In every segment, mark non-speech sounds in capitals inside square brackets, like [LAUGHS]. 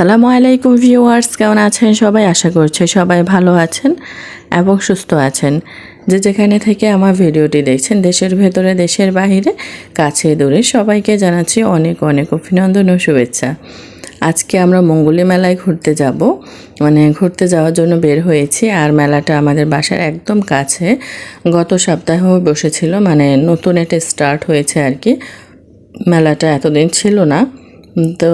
আসসালামু আলাইকুম ভিউয়ার্স, কেমন আছেন সবাই? আশা করছি সবাই ভালো আছেন এবং সুস্থ আছেন। যে যেখানে থেকে আমার ভিডিওটি দেখছেন, দেশের ভেতরে, দেশের বাইরে কাছে দূরে, সবাইকে জানাচ্ছি অনেক অনেক অভিনন্দন ও শুভেচ্ছা। আজকে আমরা মঙ্গলী মেলায় ঘুরতে যাব। মানে ঘুরতে যাওয়ার জন্য বের হয়েছি আর মেলাটা আমাদের বাসার একদম কাছে। গত সপ্তাহে বসেছিল মানে নতুন এটা স্টার্ট হয়েছে আর কি। মেলাটা এতদিন ছিল না। তো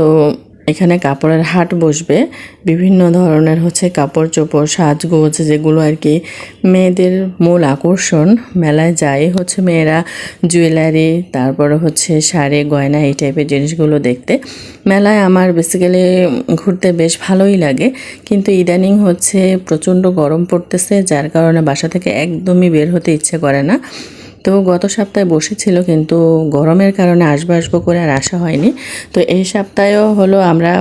এখানে কাপড়ের হাট বসবে। বিভিন্ন ধরনের হচ্ছে কাপড় চোপড়, সাজগোজ, যেগুলো আর কি মেয়েদের মূল আকর্ষণ। মেলায় যায় হচ্ছে মেয়েরা জুয়েলারি, তারপরে হচ্ছে শাড়ি, গয়না এই টাইপের জিনিসগুলো দেখতে। মেলায় আমার বেসিক্যালি ঘুরতে বেশ ভালোই লাগে। কিন্তু ইদানিং হচ্ছে প্রচণ্ড গরম পড়তেছে, যার কারণে বাসা থেকে একদমই বের হতে ইচ্ছে করে না। তো গত সপ্তাহে বসেছিল, কিন্তু গরমের কারণে আসব আসব করে আর আসা হয়নি। তো এই সপ্তাহেও হলো আমরা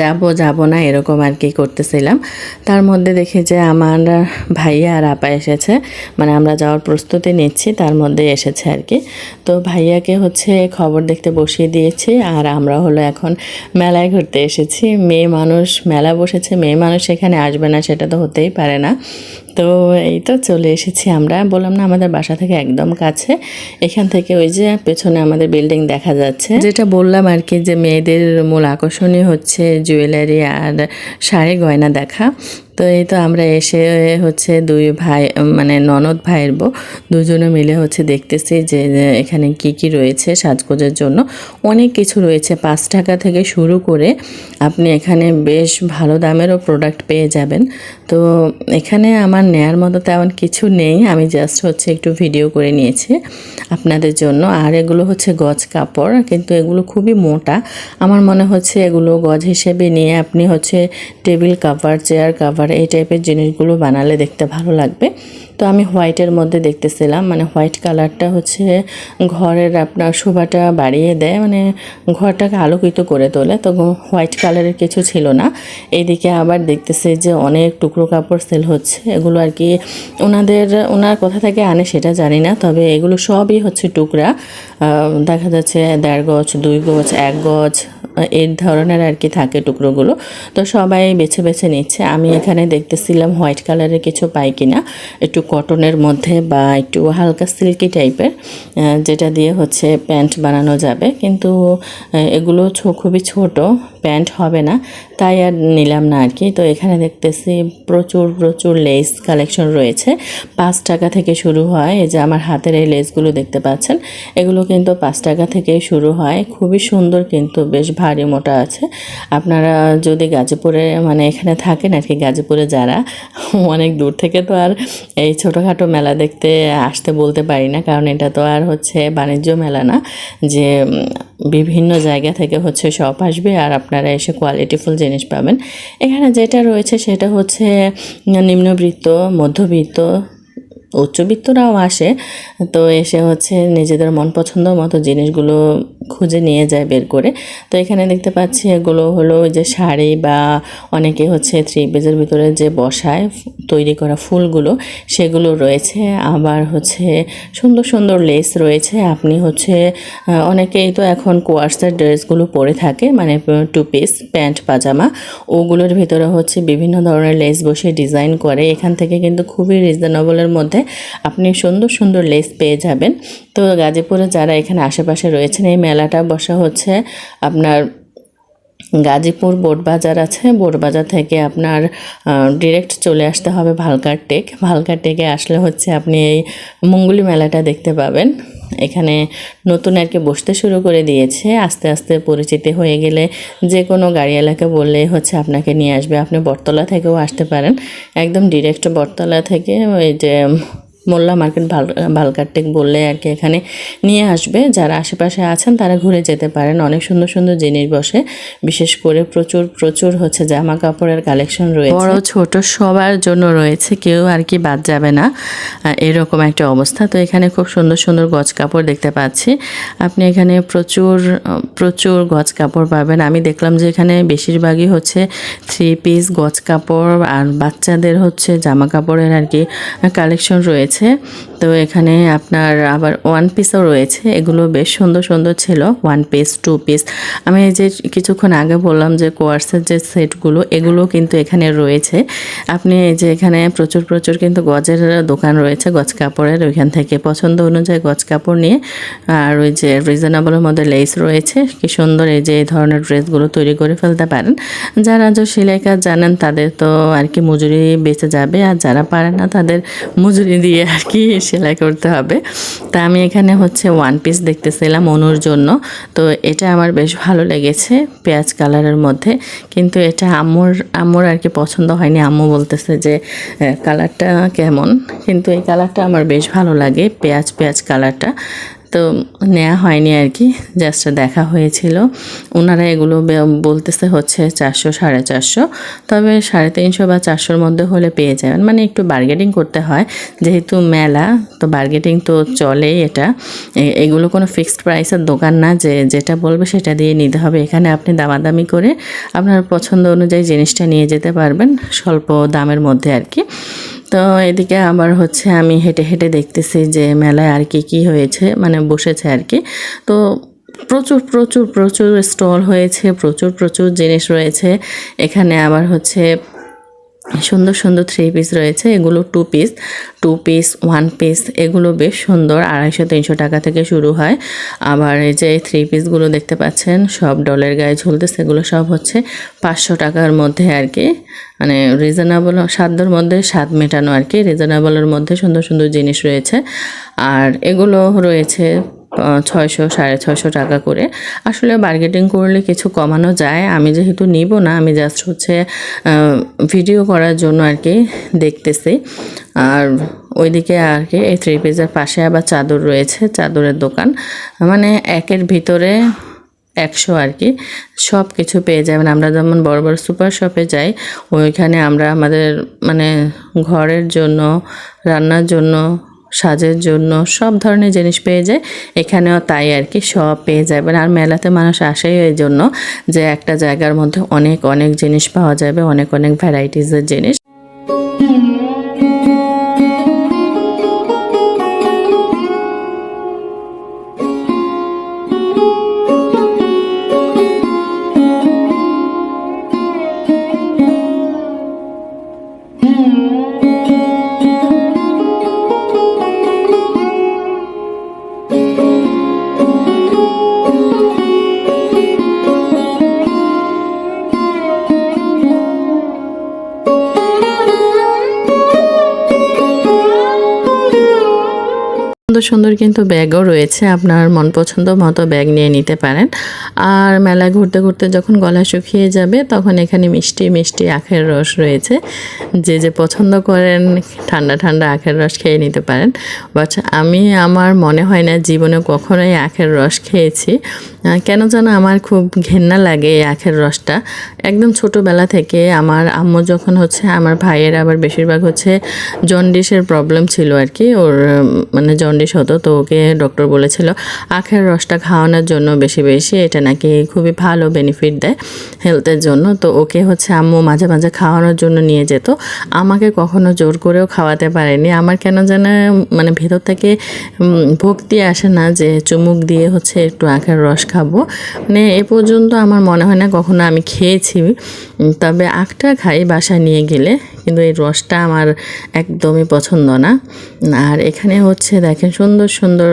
যাব যাব না এরকম আর কি করতেছিলাম। তার মধ্যে দেখি যে আমার ভাইয়া আর আপা এসেছে মানে আমরা যাওয়ার প্রস্তুতি নিচ্ছি, তার মধ্যে এসেছে আর কি। তো ভাইয়াকে হচ্ছে খবর দেখতে বসিয়ে দিয়েছি, আর আমরা হলো এখন মেলায় ঘুরতে এসেছি। মেয়ে মানুষ, মেলা বসেছে, মেয়ে মানুষ এখানে আসবে না, সেটা তো হতেই পারে না। তো এই তো চলে এসেছি আমরা। বললাম না, আমাদের বাসা থেকে একদম কাছে। এখান থেকে ওই যে পেছনে আমাদের বিল্ডিং দেখা যাচ্ছে। যেটা বললাম আর কি যে মেয়েদের মূল আকর্ষণই হচ্ছে জুয়েলারি আর শাড়ি গয়না দেখা। তো এই তো আমরা এসে হচ্ছে দুই ভাই মানে ননদ ভাইয়ের বউ, দুজনে মিলে হচ্ছে দেখতেছি যে এখানে কি কি রয়েছে সাজগোজের জন্য। অনেক কিছু রয়েছে। পাঁচ টাকা থেকে শুরু করে আপনি এখানে বেশ ভালো দামেরও প্রোডাক্ট পেয়ে যাবেন। তো এখানে আমার নেয়ার মতো তেমন কিছু নেই। আমি জাস্ট হচ্ছে একটু ভিডিও করে নিয়েছি আপনাদের জন্য। আর এগুলো হচ্ছে গজ কাপড়, কিন্তু এগুলো খুবই মোটা। আমার মনে হচ্ছে এগুলো গজ হিসেবে নিয়ে আপনি হচ্ছে টেবিল কাভার চেয়ার কাভার এই টাইপের জিনিসগুলো বানালে দেখতে ভালো লাগবে। তো আমি হোয়াইটের মধ্যে দেখতেছিলাম মানে হোয়াইট কালারটা হচ্ছে ঘরের আপনার শোভাটা বাড়িয়ে দেয় মানে ঘরটাকে আলোকিত করে তোলে, তো হোয়াইট কালারের কিছু ছিল না। এইদিকে আবার দেখতেছি যে অনেক টুকরো কাপড় সেল হচ্ছে, এগুলো আর কি ওনাদের, ওনার কোথা থেকে আনে সেটা জানি না, তবে এগুলো সবই হচ্ছে টুকরা। দেখা যাচ্ছে দেড় গজ, দুই গজ, এক গজ এই ধরনের আর কি থাকে টুকরোগুলো। তো সবাই বেছে বেছে নিচ্ছে, আমি এখানে দেখতেছিলাম হোয়াইট কালারের কিছু পাই কিনা, একটু কটনের মধ্যে বা একটু হালকা সিল্কি টাইপের যেটা দিয়ে হচ্ছে প্যান্ট বানানো যাবে। কিন্তু এগুলো খুবই ছোট প্যান্ট হবে না। তাই আর নিলাম না আর কি তো এখানে দেখতেছি প্রচুর প্রচুর লেস কালেকশন রয়েছে। পাঁচ টাকা থেকে শুরু হয়। এই যে আমার হাতের এই লেসগুলো দেখতে পাচ্ছেন, এগুলো কিন্তু পাঁচ টাকা থেকেই শুরু হয়। খুবই সুন্দর কিন্তু, বেশ ভারী মোটা আছে। আপনারা যদি গাজীপুরে মানে এখানে থাকেন আর কি গাজীপুরে যারা, অনেক দূর থেকে তো আর এই ছোটোখাটো মেলা দেখতে আসতে বলতে পারি না, কারণ এটা তো আর হচ্ছে বাণিজ্য মেলা না, যে বিভিন্ন জায়গা থেকে হচ্ছে সব আসবে আর আপনারা এসে কোয়ালিটিফুল জিনিস পাবেন। এখানে যেটা রয়েছে সেটা হচ্ছে নিম্নবৃত্ত, মধ্যবিত্ত, উচ্চবিত্তরাও আসে, তো এসে হচ্ছে নিজেদের মন পছন্দ মতো জিনিসগুলো খুঁজে নিয়ে যায় বের করে। তো এখানে দেখতে পাচ্ছি এগুলো হলো যে শাড়ি বা অনেকে হচ্ছে থ্রি পেজের ভিতরে যে বসায়, তৈরি করা ফুলগুলো, সেগুলো রয়েছে। আবার হচ্ছে সুন্দর সুন্দর লেস রয়েছে। আপনি হচ্ছে অনেকেই তো এখন কোয়ার্সের ড্রেসগুলো পরে থাকে মানে টু পিস প্যান্ট পাজামা ওগুলোর ভিতরে হচ্ছে বিভিন্ন ধরনের লেস বসে ডিজাইন করে। এখান থেকে কিন্তু খুবই রিজনেবলের মধ্যে আপনি সুন্দর সুন্দর লেস পেয়ে যাবেন। তো গাজীপুরে যারা এখানে আশেপাশে রয়েছেন, এই মেলাটা বসা হচ্ছে আপনার গাজীপুর বোটবাজার আছে। বোটবাজার থেকে আপনার ডিরেক্ট চলে আসতে হবে ভালকার টেক। ভালকার টেকে আসলে হচ্ছে আপনি এই মঙ্গলি মেলাটা দেখতে পাবেন। এখানে নতুন আর কি বসতে শুরু করে দিয়েছে। আস্তে আস্তে পরিচিতি হয়ে গেলে যে কোনো গাড়িওয়ালাকে বললে হচ্ছে আপনাকে নিয়ে আসবে। আপনি বটতলা থেকেও আসতে পারেন। একদম ডিরেক্ট বটতলা থেকে ওই যে মোল্লা মার্কেট ভালো ভালকারটেক বললে আর কি এখানে নিয়ে আসবে। যারা আশেপাশে আছেন তারা ঘুরে যেতে পারেন। অনেক সুন্দর সুন্দর জিনিস বসে। বিশেষ করে প্রচুর প্রচুর হচ্ছে জামা কাপড়ের কালেকশন রয়েছে। বড়, ছোট সবার জন্য রয়েছে। কেউ আর কি বাদ যাবে না। এরকম একটা অবস্থা। তো এখানে খুব সুন্দর সুন্দর গজ কাপড় দেখতে পাচ্ছি। আপনি এখানে প্রচুর প্রচুর গজ কাপড় পাবেন। আমি দেখলাম যে এখানে বেশিরভাগই হচ্ছে থ্রি পিস গজ কাপড়। আর বাচ্চাদের হচ্ছে জামা কাপড়ের আর কি কালেকশন রয়েছে। তো তো এখানে আপনার আবার ওয়ান পিসও রয়েছে। এগুলো বেশ সুন্দর সুন্দর ছিল। ওয়ান পিস টু পিস আমি এই যে কিছুক্ষণ আগে বললাম যে কোয়ার্সের যে সেটগুলো, এগুলো কিন্তু এখানে রয়েছে। আপনি এই যে এখানে প্রচুর প্রচুর কিন্তু গজের দোকান রয়েছে, গজ কাপড়ের। ওইখান থেকে পছন্দ অনুযায়ী গজ কাপড় নিয়ে, আর ওই যে রিজনেবলের মধ্যে লেস রয়েছে। কি সুন্দর এই যে এই ধরনের ড্রেসগুলো তৈরি করে ফেলতে পারেন। যারা যে সেলাই কাজ জানেন, তাদের তো আর কি মজুরি বেঁচে যাবে। আর যারা পারে না, তাদের মজুরি দিয়ে আর কি সেলাই করতে হবে। তা আমি এখানে হচ্ছে ওয়ান পিস দেখতেছিলাম অনুর জন্য। তো এটা আমার বেশ ভালো লেগেছে পেঁয়াজ কালারের মধ্যে। কিন্তু এটা আমর আমর আর কি পছন্দ হয়নি। আম্মু বলতেছে যে কালারটা কেমন? কিন্তু এই কালারটা আমার বেশ ভালো লাগে, পেঁয়াজ পেঁয়াজ কালারটা। তো নেওয়া হয়নি আর কি জাস্ট দেখা হয়েছিল। ওনারা এগুলো বলতেছে হচ্ছে চারশো, সাড়ে চারশো। তবে সাড়ে তিনশো বা চারশোর মধ্যে হলে পেয়ে যাবেন। মানে একটু বার্গেটিং করতে হয়। যেহেতু মেলা, তো বার্গেটিং তো চলেই এটা। এগুলো কোনো ফিক্সড প্রাইসের দোকান না। যে, যেটা বলবে সেটা দিয়ে নিতে হবে। এখানে আপনি দামাদামি করে আপনার পছন্দ অনুযায়ী জিনিসটা নিয়ে যেতে পারবেন, স্বল্প দামের মধ্যে আর কি। তো এদিকে আবার হচ্ছে আমি হেঁটে হেঁটে দেখতেছি যে মেলায় আর কি কি হয়েছে মানে বসেছে আর কি। তো প্রচুর প্রচুর প্রচুর স্টল হয়েছে, প্রচুর প্রচুর জিনিস রয়েছে। এখানে আবার হচ্ছে সুন্দর সুন্দর থ্রি পিস রয়েছে, এগুলো two piece two piece one piece এগুলো বেশ সুন্দর, আড়াইশো তিনশো টাকা থেকে শুরু হয়। আবার এই যে থ্রি পিসগুলো দেখতে পাচ্ছেন, সব ডলের গায়ে ঝুলতেছে, এগুলো সব হচ্ছে পাঁচশো টাকার মধ্যে আর কি। মানে রিজনেবল সাধ্যর মধ্যে স্বাদ মেটানো আর কি রিজনেবলের মধ্যে সুন্দর সুন্দর জিনিস রয়েছে। আর এগুলো রয়েছে ছয়শো, সাড়ে ছয়শো টাকা করে। আসলে বার্গেটিং করলে কিছু কমানো যায়। আমি যেহেতু নিব না, আমি জাস্ট হচ্ছে ভিডিও করার জন্য আর কি দেখতেছি। আর ওইদিকে আর কি এই থ্রি পিসের পাশে আবার চাদর রয়েছে, চাদরের দোকান। মানে একের ভিতরে একশো আর কি সব কিছু পেয়ে যাবেন আমরা যেমন বড় বড় সুপার শপে যাই, ওইখানে আমরা আমাদের মানে ঘরের জন্য, রান্নার জন্য সাজের জন্য সব ধরনের জিনিস পেয়ে যায়। এখানেও তাই আর কি, সব পেয়ে যাবে আর মেলাতে মানুষ আসেই এই জন্য যে একটা জায়গার মধ্যে অনেক অনেক জিনিস পাওয়া যাবে, অনেক অনেক ভ্যারাইটিসের জিনিস। সুন্দর সুন্দর কিন্তু ব্যাগও রয়েছে, আপনার মন পছন্দ মতো ব্যাগ নিয়ে নিতে পারেন। আর মেলায় ঘুরতে ঘুরতে যখন গলা শুকিয়ে যাবে, তখন এখানে মিষ্টি মিষ্টি আখের রস রয়েছে। যে যে পছন্দ করেন, ঠান্ডা ঠান্ডা আখের রস খেয়ে নিতে পারেন। বাট আমি, আমার মনে হয় না জীবনে কখনোই আখের রস খেয়েছি। কেন যেন আমার খুব ঘেন্না লাগে এই আখের রসটা। একদম ছোটোবেলা থেকে আমার আম্মু যখন হচ্ছে, আমার ভাইয়ের আবার বেশিরভাগ হচ্ছে, জন্ডিসের প্রবলেম ছিল আর কি। ওর মানে জন্ডিস হতো, তো ওকে ডক্টর বলেছিল, আখের রসটা খাওয়ানোর জন্য বেশি বেশি, এটা নাকি খুবই ভালো বেনিফিট দেয় হেলথের জন্য। তো ওকে হচ্ছে, আম্মু মাঝে মাঝে খাওয়ানোর জন্য নিয়ে যেত, আমাকে কখনো জোর করেও খাওয়াতে পারেনি। আমার কেন যেন মানে ভেতর থেকে ভক্তি আসে না যে চুমুক দিয়ে হচ্ছে একটু আখের রস খাব। মানে এ পর্যন্ত আমার মনে হয় না কখনো আমি খেয়েছি। তবে আখটা খাই বাসায় নিয়ে গেলে, কিন্তু এই রসটা আমার একদমই পছন্দ না। আর এখানে হচ্ছে দেখেন সুন্দর সুন্দর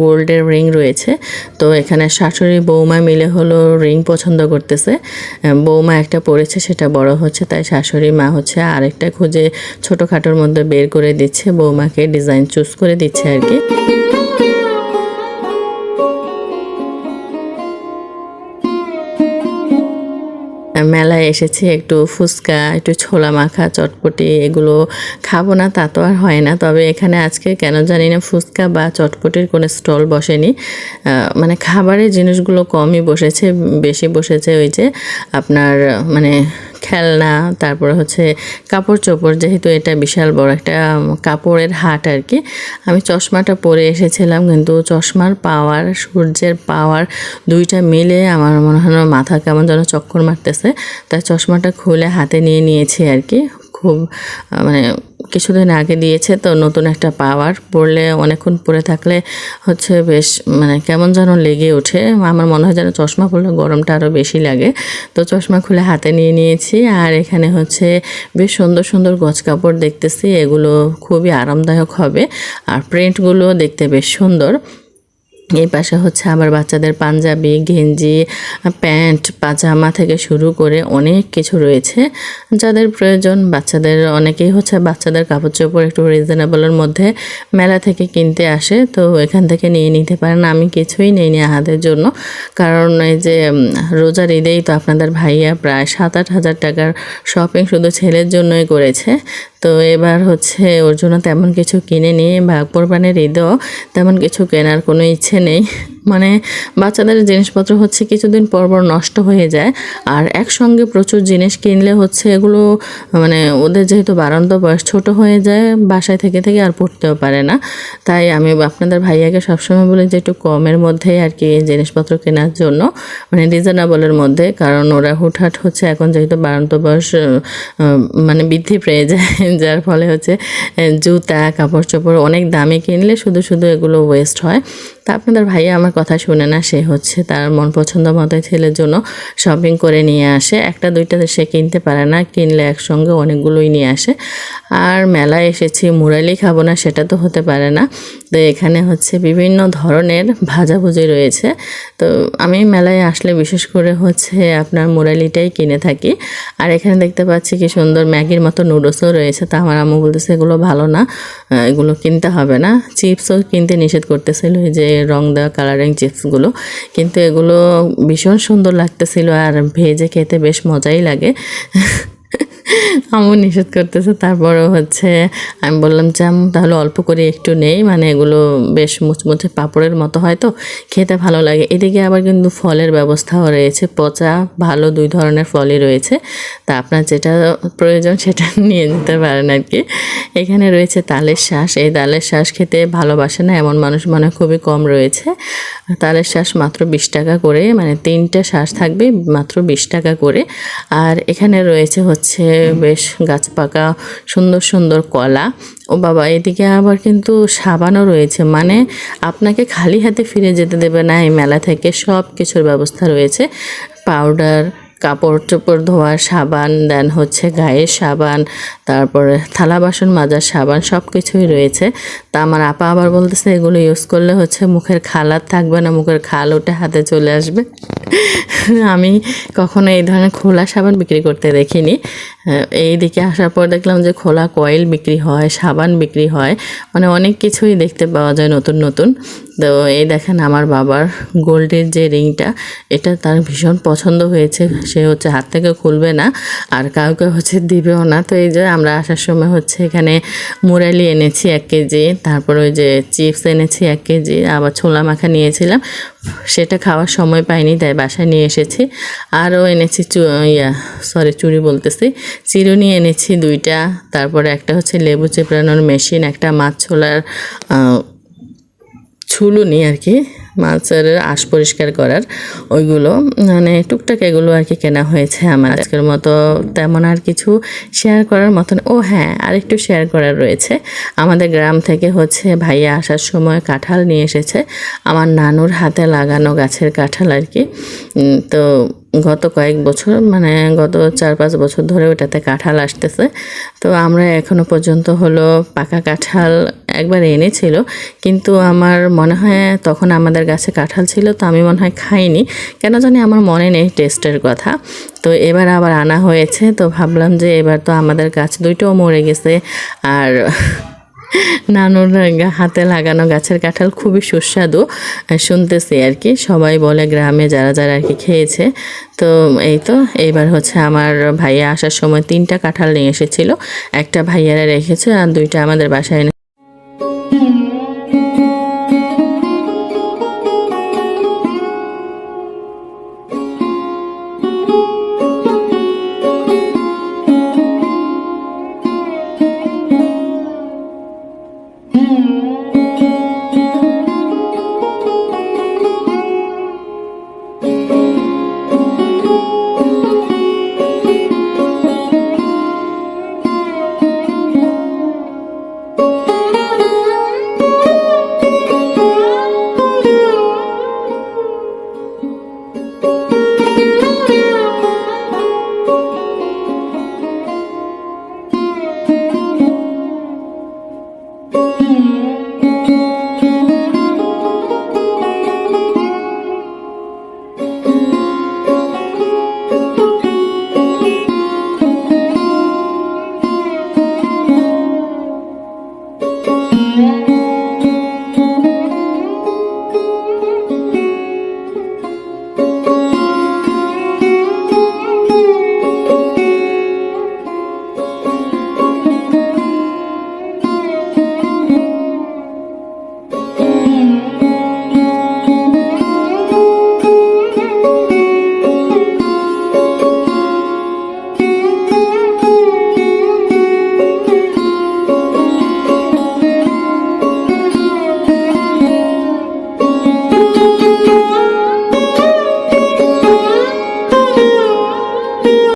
গোল্ডের রিং রয়েছে। তো এখানে শাশুড়ি বৌমা মিলে হলো রিং পছন্দ করতেছে। বৌমা একটা পড়েছে সেটা বড় হচ্ছে, তাই শাশুড়ি মা হচ্ছে আরেকটা খুঁজে ছোটোখাটোর মধ্যে বের করে দিচ্ছে। বৌমাকে ডিজাইন চুজ করে দিচ্ছে আর কি। মেলায় এসেছি, একটু ফুচকা, একটু ছোলা মাখা, চটপটি এগুলো খাব না, তা তো আর হয় না। তবে এখানে আজকে কেন জানি না ফুচকা বা চটপটির কোনো স্টল বসেনি। মানে খাবারের জিনিসগুলো কমই বসেছে, বেশি বসেছে ওই যে আপনার মানে খেলনা, তারপরে হচ্ছে কাপড় চোপড় যেহেতু এটা বিশাল বড় একটা কাপড়ের হাট আর কি আমি চশমাটা পরে এসেছিলাম, কিন্তু চশমার পাওয়ার, সূর্যের পাওয়ার দুইটা মিলে আমার মনে হয় মাথা কেমন যেন চক্কর মারতেছে। তাই চশমাটা খুলে হাতে নিয়ে নিয়েছি আর কি খুব মানে কিছুদিন আগে দিয়েছে, তো নতুন একটা পাওয়ার পরলে অনেকক্ষণ পরে থাকলে হচ্ছে বেশ মানে কেমন যেন লেগে ওঠে। আমার মনে হয় যেন চশমা পরলে গরমটা আরও বেশি লাগে। তো চশমা খুলে হাতে নিয়ে নিয়েছি, আর এখানে হচ্ছে বেশ সুন্দর সুন্দর গছ কাপড় দেখতেছি। এগুলো খুবই আরামদায়ক হবে। আর প্রিন্টগুলো দেখতে বেশ সুন্দর। এই পাশে হচ্ছে আবার বাচ্চাদের পাঞ্জাবি, গেঞ্জি, প্যান্ট, পাজামা থেকে শুরু করে অনেক কিছু রয়েছে যাদের প্রয়োজন। বাচ্চাদের, অনেকেই হচ্ছে বাচ্চাদের কাপড় চোপড় একটু রিজনেবলের মধ্যে মেলা থেকে কিনতে আসে, তো এখান থেকে নিয়ে নিতে পারেন। আমি কিছুই নেই নি আহাদের জন্য, কারণ এই যে রোজার ঈদেই তো আপনাদের ভাইয়া প্রায় সাত আট হাজার টাকার শপিং শুধু ছেলের জন্যই করেছে। তো এবার হচ্ছে ওর জন্য তেমন কিছু কিনে নিয়ে বা পরবানের ঈদও তেমন কিছু কেনার কোনো ইচ্ছে নেই। মানে বাচ্চাদের জিনিসপত্র হচ্ছে কিছুদিন পর পর নষ্ট হয়ে যায়। আর একসঙ্গে প্রচুর জিনিস কিনলে হচ্ছে এগুলো মানে ওদের যেহেতু বারান্ত বয়স, ছোট হয়ে যায়, বাসায় থেকে থেকে আর পড়তেও পারে না। তাই আমি আপনাদের ভাইয়াকে সবসময় বলি যে একটু কমের মধ্যেই আর কি জিনিসপত্র কেনার জন্য মানে রিজনেবলের মধ্যে, কারণ ওরা হুটহাট হচ্ছে এখন যেহেতু বারান্ত বয়স মানে বৃদ্ধি পেয়ে যায়, [LAUGHS] যার ফলে হচ্ছে জুতা কাপড় চোপড় অনেক দামে কিনলে শুধু শুধু এগুলো ওয়েস্ট হয়। তা আপনাদের ভাইয়া আমার কথা শুনে না, সে হচ্ছে তার মন পছন্দ মতো ছেলের জন্য শপিং করে নিয়ে আসে। একটা দুইটা সে কিনতে পারে না, কিনলে একসঙ্গে অনেকগুলোই নিয়ে আসে। আর মেলায় এসেছি, মুরালি খাব না, সেটা তো হতে পারে না। তো এখানে হচ্ছে বিভিন্ন ধরনের ভাজাভুজি রয়েছে। তো আমি মেলায় আসলে বিশেষ করে হচ্ছে আপনার মুরালিটাই কিনে থাকি। আর এখানে দেখতে পাচ্ছি কি সুন্দর ম্যাগির মতো নুডলসও রয়েছে। তা আমার আম্মু বলতেছে, এগুলো ভালো না এগুলো কিনতে হবে না। চিপসও কিনতে নিষেধ করতেছিল এই যে রং দেওয়া কালারিং চিপসগুলো। কিন্তু এগুলো ভীষণ সুন্দর লাগতেছিল আর ভেজে খেতে বেশ মজাই লাগে। [LAUGHS] আম্মু নিষেধ করতেছে, তারপরও হচ্ছে আমি বললাম যে, আম্মু, তাহলে অল্প করে একটু নেই মানে এগুলো বেশ মুচমুচে পাঁপড়ের মতো হয় তো, খেতে ভালো লাগে। এদিকে আবার কিন্তু ফলের ব্যবস্থাও রয়েছে, পচা, ভালো দুই ধরনের ফলই রয়েছে, তা আপনার যেটা প্রয়োজন সেটা [LAUGHS] নিয়ে নিতে পারেন আর কি। এখানে রয়েছে তালের শ্বাস এই তালের শ্বাস খেতে ভালোবাসে না, এমন মানুষ মনে খুবই কম রয়েছে। তালের শ্বাস মাত্র বিশ টাকা করে মানে তিনটে শ্বাস থাকবে মাত্র বিশ টাকা করে। আর এখানে রয়েছে হচ্ছে বেশ গাছ পাকা সুন্দর সুন্দর কলা। ও বাবা, এদিকে আবার কিন্তু সাবানও রয়েছে। মানে আপনাকে খালি হাতে ফিরে যেতে দেবে না এই মেলা থেকে। সব কিছুর ব্যবস্থা রয়েছে। পাউডার কাপড় চোপড় ধোয়ার সাবান, দেন হচ্ছে গায়ের সাবান, তারপরে থালা বাসন, মাজার সাবান সব কিছুই রয়েছে। তা আমার আপা আবার বলতেছে, এগুলো ইউজ করলে হচ্ছে মুখের খালার থাকবে না, মুখের খাল উঠে হাতে চলে আসবে। আমি কখনো এই ধরনের খোলা সাবান বিক্রি করতে দেখিনি। এই দিকে আসার পর দেখলাম যে খোলা কয়েল বিক্রি হয়, সাবান বিক্রি হয় মানে অনেক কিছুই দেখতে পাওয়া যায় নতুন নতুন। তো এই দেখেন আমার বাবার গোল্ডের যে রিংটা, এটা তার ভীষণ পছন্দ হয়েছে। সে হচ্ছে হাত থেকে খুলবে না আর কাউকে হচ্ছে দিবেও না। তো এই যে আমরা আসার সময় হচ্ছে এখানে মুরালি এনেছি এক কেজি, তারপর ওই যে চিপস এনেছি এক কেজি, আবার ছোলা মাখা নিয়েছিলাম। সেটা খাওয়ার সময় পাইনি, তাই বাসায় নিয়ে এসেছি। আরও এনেছি চু- ইয়া সরি চুড়ি বলতেছি। চিরুনি এনেছি দুইটা, তারপরে একটা হচ্ছে লেবু চেপড়ানোর মেশিন, একটা মাছ ছোলার ছুলুনি আর কি মাছের আশ পরিষ্কার করার। ওইগুলো মানে টুকটাক এগুলো আর কি কেনা হয়েছে আমার আজকের মতো। তেমন আর কিছু শেয়ার করার মতন ও হ্যাঁ আর একটু শেয়ার করার রয়েছে। আমাদের গ্রাম থেকে হচ্ছে ভাইয়া আসার সময় কাঁঠাল নিয়ে এসেছে। আমার নানুর হাতে লাগানো গাছের কাঁঠাল আর কি। তো গত কয়েক বছর মানে গত চার পাঁচ বছর ধরে ওটাতে কাঁঠাল আসতেছে। তো আমরা এখনও পর্যন্ত হলো পাকা কাঁঠাল একবার এনেছিল, কিন্তু আমার মনে হয় তখন আমাদের গাছে কাঁঠাল ছিল, তো আমি মনে হয় খাইনি। কেন জানি আমার মনে নেই টেস্টের কথা। তো এবার আবার আনা হয়েছে, তো ভাবলাম যে এবার তো আমাদের গাছ দুইটাও মরে গেছে, আর নানুর হাতে লাগানো গাছের কাঁঠাল খুবই সুস্বাদু। শুনতেছি আর কি, সবাই বলে গ্রামে যারা যারা আর কি খেয়েছে। তো এই তো, এইবার হচ্ছে আমার ভাইয়া আসার সময় তিনটা কাঁঠাল নিয়ে এসেছিল, একটা ভাইয়ারা রেখেছে আর দুইটা আমাদের বাসায়